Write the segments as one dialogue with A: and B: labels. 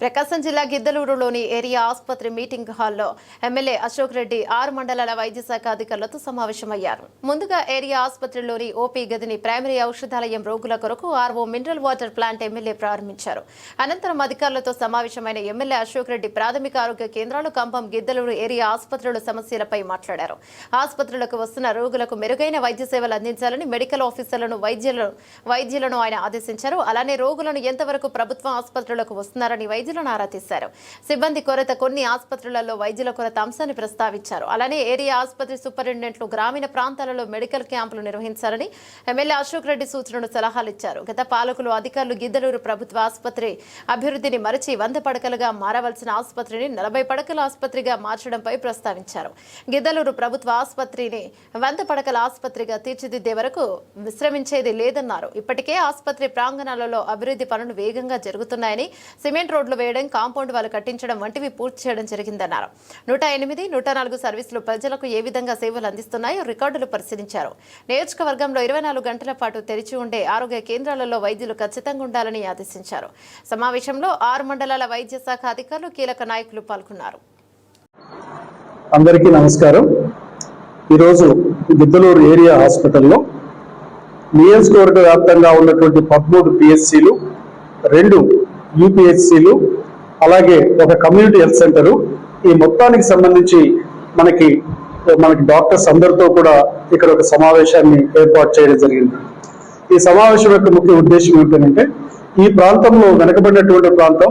A: ప్రకాశం జిల్లా గిద్దలూరులోని ఏరియా ఆసుపత్రి మీటింగ్ హాల్లో ఎమ్మెల్యే అశోక్ రెడ్డి ఆరు మండలాల వైద్య శాఖ అధికారులతో సమావేశమయ్యారు. ముందుగా ఏరియా ఆసుపత్రిలోని ఓపీ గదిని ప్రైమరీ ఔషధాలయం రోగుల కొరకు RO mineral water plant MLA ప్రారంభించారు. అనంతరం అధికారులతో సమావేశమైన ఎమ్మెల్యే అశోక్ రెడ్డి ప్రాథమిక ఆరోగ్య కేంద్రాలు కంపం గిద్దలూరు ఏరియా ఆసుపత్రుల సమస్యలపై మాట్లాడారు. ఆసుపత్రులకు వస్తున్న రోగులకు మెరుగైన వైద్య సేవలు అందించాలని మెడికల్ ఆఫీసర్లను వైద్యులను వైద్యులను ఆయన ఆదేశించారు. అలానే రోగులను ఎంతవరకు ప్రభుత్వ ఆసుపత్రులకు వస్తున్నారని వైద్యులు నారా తీశారు. సిబ్బంది కొరత కొన్ని ఆసుపత్రులలో వైద్యుల కొరత అంశాన్ని ప్రస్తావించారు. అలానే ఏరియా ఆసుపత్రి సూపరింటెండెంట్లు గ్రామీణ ప్రాంతాలలో మెడికల్ క్యాంపులు నిర్వహించాలని ఎమ్మెల్యే అశోక్ రెడ్డి సూచనలు సలహాలు ఇచ్చారు. గత పాలకులు అధికారులు గిద్దలూరు ప్రభుత్వ ఆసుపత్రి అభివృద్ధిని మరచి వంద పడకలుగా మారవలసిన ఆసుపత్రిని నలభై పడకల ఆసుపత్రిగా మార్చడంపై ప్రస్తావించారు. గిద్దలూరు ప్రభుత్వ ఆసుపత్రిని వంద పడకల ఆసుపత్రిగా తీర్చిదిద్దే వరకు విశ్రమించేది లేదన్నారు. ఇప్పటికే ఆసుపత్రి ప్రాంగణాలలో అభివృద్ధి పనులు వేగంగా జరుగుతున్నాయని సిమెంట్ రోడ్లు వేయడం కాంపౌండ్ వాళ్ళు కట్టించడం వంటివి పూర్తి చేయడం జరిగిందన్నారు. నూట ఎనిమిది నూట నాలుగు సర్వీసులు ప్రజలకు ఏ విధంగా సేవలు అందిస్తున్నాయో రికార్డులు పరిశీలించారు. నియోజకవర్గంలో ఇరవై నాలుగు గంటల పాటు తెరిచి ఉండే ఆరోగ్య కేంద్రాలలో వైద్యులు ఖచ్చితంగా ఉండాలని ఆదేశించారు. సమావేశంలో ఆరు మండలాల వైద్య శాఖ అధికారులు కీలక నాయకులు పాల్గొన్నారు.
B: అందరికీ నమస్కారం. ఈరోజు గిద్దలూరు ఏరియా హాస్పిటల్లో నియోజకవర్గ వ్యాప్తంగా ఉన్నటువంటి పదమూడు పిఎస్సీలు రెండు యూపీహెచ్సిలు అలాగే ఒక కమ్యూనిటీ హెల్త్ సెంటరు. ఈ మొత్తానికి సంబంధించి మనకి మనకి డాక్టర్స్ అందరితో కూడా ఇక్కడ ఒక సమావేశాన్ని ఏర్పాటు చేయడం జరిగింది. ఈ సమావేశం యొక్క ముఖ్య ఉద్దేశం ఏంటంటే ఈ ప్రాంతంలో వెనకబడినటువంటి ప్రాంతం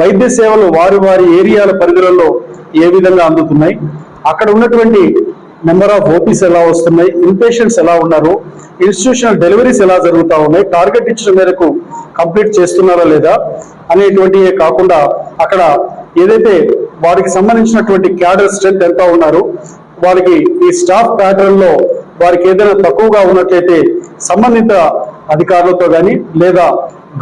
B: వైద్య సేవలు వారి వారి ఏరియాల పరిధులలో ఏ విధంగా అందుతున్నాయి అక్కడ ఉన్నటువంటి నెంబర్ ఆఫ్ ఓపీస్ ఎలా వస్తున్నాయి ఇన్పేషెంట్స్ ఎలా ఉన్నారు ఇన్స్టిట్యూషనల్ డెలివరీస్ ఎలా జరుగుతూ ఉన్నాయి టార్గెట్ ఇచ్చిన మేరకు కంప్లీట్ చేస్తున్నారా లేదా అనేటువంటివే కాకుండా అక్కడ ఏదైతే వారికి సంబంధించినటువంటి క్యాడర్ స్ట్రెంత్ ఎంత ఉన్నారు వారికి ఈ స్టాఫ్ ప్యాటర్న్లో వారికి ఏదైనా తక్కువగా ఉన్నట్లయితే సంబంధిత అధికారులతో కానీ లేదా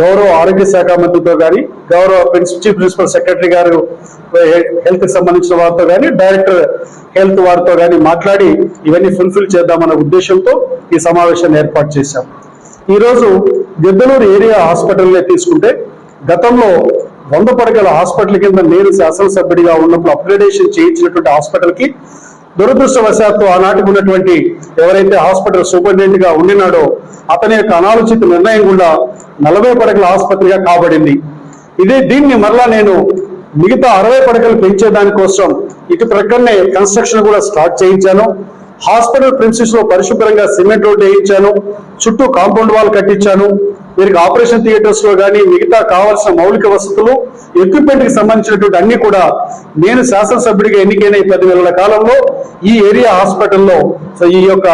B: గౌరవ ఆరోగ్య శాఖ మంత్రితో కానీ గౌరవ ప్రిన్స్- చీఫ్ ప్రిన్సిపల్ సెక్రటరీ గారు హెల్త్కి సంబంధించిన వారితో కానీ డైరెక్టర్ హెల్త్ వారితో కానీ మాట్లాడి ఇవన్నీ ఫుల్ఫిల్ చేద్దామన్న ఉద్దేశంతో ఈ సమావేశాన్ని ఏర్పాటు చేశాం. ఈరోజు గిద్దలూరు ఏరియా హాస్పిటల్నే తీసుకుంటే గతంలో వంద పడకల హాస్పిటల్ కింద నేను శాసనసభ్యుడిగా ఉన్నప్పుడు అప్గ్రేడేషన్ చేయించినటువంటి హాస్పిటల్కి దురదృష్టవశాత్తు ఆనాటికి ఉన్నటువంటి ఎవరైతే హాస్పిటల్ సూపరింటెండెంట్గా ఉండినాడో అతని యొక్క అనాలోచిత నిర్ణయం కూడా నలభై పడకల ఆసుపత్రిగా కాబడింది. ఇదే దీన్ని మరలా నేను మిగతా అరవై పడకలు పెంచే దానికోసం ఇటు ప్రక్కనే కన్స్ట్రక్షన్ కూడా స్టార్ట్ చేయించాను. హాస్పిటల్ ప్రిన్సిస్లో పరిశుభ్రంగా సిమెంట్ రోడ్ వేయించాను చుట్టూ కాంపౌండ్ వాల్ కట్టించాను. వీరికి ఆపరేషన్ థియేటర్స్లో కానీ మిగతా కావాల్సిన మౌలిక వసతులు ఎక్విప్మెంట్కి సంబంధించినటువంటి అన్ని కూడా నేను శాసనసభ్యుడిగా ఎన్నికైన ఈ పది నెలల కాలంలో ఈ ఏరియా హాస్పిటల్లో సో ఈ యొక్క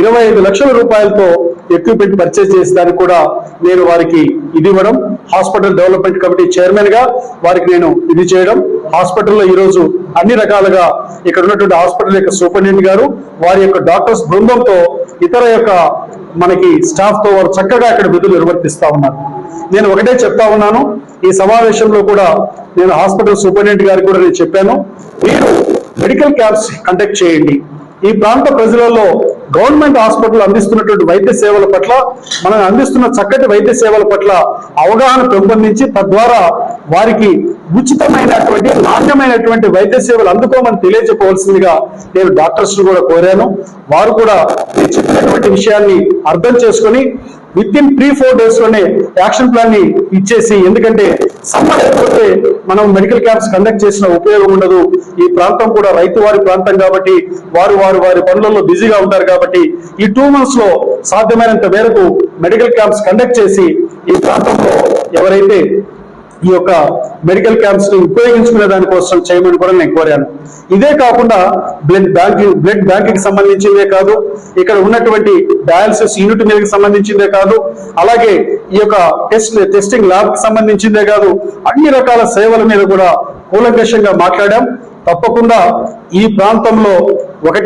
B: ఇరవై ఐదు లక్షల రూపాయలతో ఎక్విప్మెంట్ పర్చేస్ చేసేదానికి కూడా నేను వారికి ఇది ఇవ్వడం హాస్పిటల్ డెవలప్మెంట్ కమిటీ చైర్మన్గా వారికి నేను ఇది చేయడం హాస్పిటల్లో ఈ రోజు అన్ని రకాలుగా ఇక్కడ ఉన్నటువంటి హాస్పిటల్ యొక్క సూపరింటెండెంట్ గారు వారి యొక్క డాక్టర్స్ బృందంతో ఇతర యొక్క మనకి స్టాఫ్తో వారు చక్కగా ఇక్కడ విధులు నిర్వర్తిస్తా ఉన్నారు. నేను ఒకటే చెప్తా ఉన్నాను ఈ సమావేశంలో కూడా నేను హాస్పిటల్ సూపరింటెండెంట్ గారికి కూడా నేను చెప్పాను మీరు మెడికల్ క్యాంప్స్ కండక్ట్ చేయండి. ఈ ప్రాంత ప్రజలలో గవర్నమెంట్ హాస్పిటల్ అందిస్తున్నటువంటి వైద్య సేవల పట్ల మనం అందిస్తున్న చక్కటి వైద్య సేవల పట్ల అవగాహన పెంపొందించి తద్వారా వారికి ఉచితమైనటువంటి నాణ్యమైనటువంటి వైద్య సేవలు అందుకోమని తెలియజెప్పవలసిందిగా నేను డాక్టర్స్ కూడా కోరాను. వారు కూడా నేను చెప్పినటువంటి విషయాన్ని అర్థం చేసుకొని విత్ ఇన్ త్రీ ఫోర్ డేస్లోనే యాక్షన్ ప్లాన్ని ఇచ్చేసి ఎందుకంటే సమ్మర్ అయిపోతే మనం మెడికల్ క్యాంప్స్ కండక్ట్ చేసిన ఉపయోగం ఉండదు. ఈ ప్రాంతం కూడా రైతు వారి ప్రాంతం కాబట్టి వారు వారు వారి పనులలో బిజీగా ఉంటారు కాబట్టి ఈ టూ మంత్స్లో సాధ్యమైనంత మేరకు మెడికల్ క్యాంప్స్ కండక్ట్ చేసి ఈ ప్రాంతంలో ఎవరైతే ఈ యొక్క మెడికల్ క్యాంప్స్ని ఉపయోగించుకునే దానికోసం చేయమని కూడా నేను కోరాను. ఇదే కాకుండా బ్లడ్ బ్యాంకింగ్ బ్లడ్ బ్యాంకింగ్ సంబంధించిందే కాదు ఇక్కడ ఉన్నటువంటి డయాలసిస్ యూనిట్ మీదకి సంబంధించిందే కాదు అలాగే ఈ యొక్క టెస్ట్ టెస్టింగ్ ల్యాబ్కి సంబంధించిందే కాదు అన్ని రకాల సేవల మీద కూడా కూలంకషంగా మాట్లాడాం. తప్పకుండా ఈ ప్రాంతంలో ఒకటే